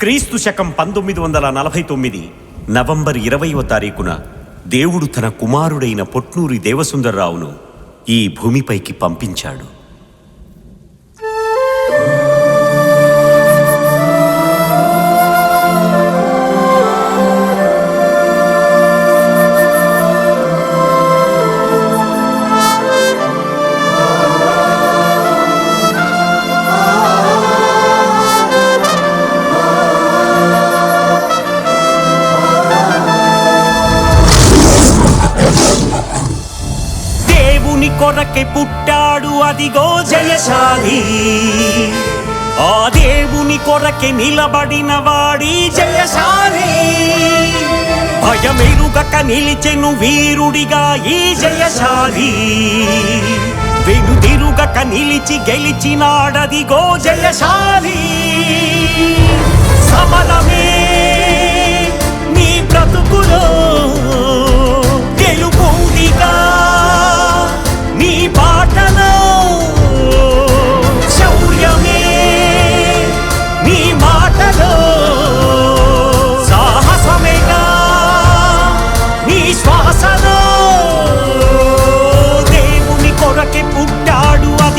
క్రీస్తు శకం పంతొమ్మిది వందల నలభై తొమ్మిది నవంబర్ ఇరవైవ తారీఖున దేవుడు తన కుమారుడైన పొట్నూరి దేవసుందర్రావును ఈ భూమిపైకి పంపించాడు. కొరకై పుట్టాడు అదిగో జయశాలి. ఆ దేవుని కొరకే నిలబడిన వాడి జయశాలి. భయమెరుగక నిలిచెను వీరుడిగా ఈ జయశాలి. వెనుదిరుగక నిలిచి గెలిచినాడదిగో జయశాలి. సమరమే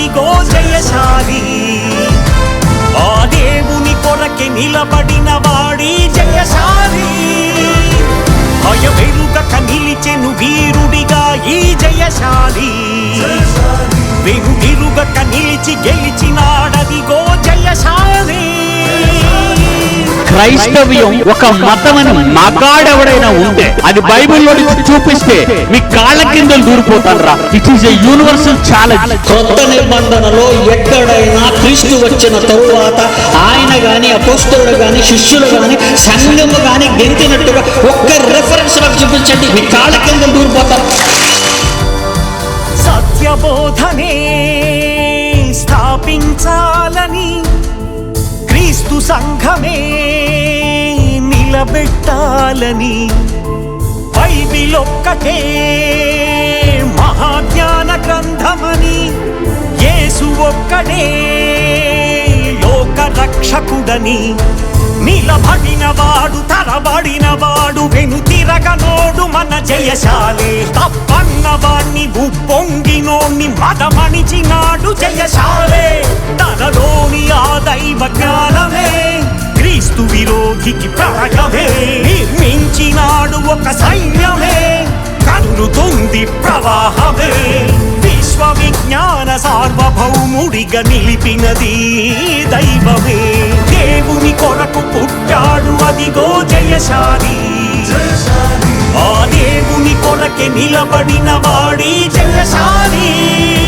అదిగో జయశాలి. ఆ దేవుని కొరకే నిలబడిన వాడి జయశాలి. భయమెరుగక నిలిచెను వీరుడిగా ఈ జయశాలి. వెనుదిరుగక నిలిచి గెలిచినాడదిగో క్రైస్తవ్యం ఒక మతమని మగాడెవడైనా ఉంటే అది బైబిల్లో చూపిస్తే మీ కాళ్ళ కింద దూరిపోతాను రా it is a universal challenge కొత్త నిబంధనలో ఎక్కడైనా క్రీస్తు వచ్చిన తరువాత ఆయన గాని అపోస్తులు గాని శిష్యులు గాని సంఘము గాని గెంతినట్టుగా ఒక్క రెఫరెన్స్ నాకు చూపించండి. మీ కాళ్ళ కింద దూరిపోతారు సంఘమే నిలబెట్టాలని బైబిలొక్కటే మహాజ్ఞాన గ్రంథమని యేసు ఒక్కడే లోక రక్షకుడని నిలబడిన వాడు తరబడిన వాడు వెనుతిరగనోడు మన జయశాలే. తప్పన్న వాణ్ణి ఉప్పొంగినోణ్ణి మదమణిచినాడు జయశాలే. తనలోని ఆ దైవ జ్ఞానమే విరోధికి ప్రాణమే. మించినాడు ఒక సైన్యమే. కదులుతుంది ప్రవాహమే. విశ్వ విజ్ఞాన సార్వభౌముడిగా నిలిపినది దైవమే. దేవుని కొరకు పుట్టాడు అదిగో జయశాలి. ఆ దేవుని కొరకే నిలబడిన వాడి జయశాలి.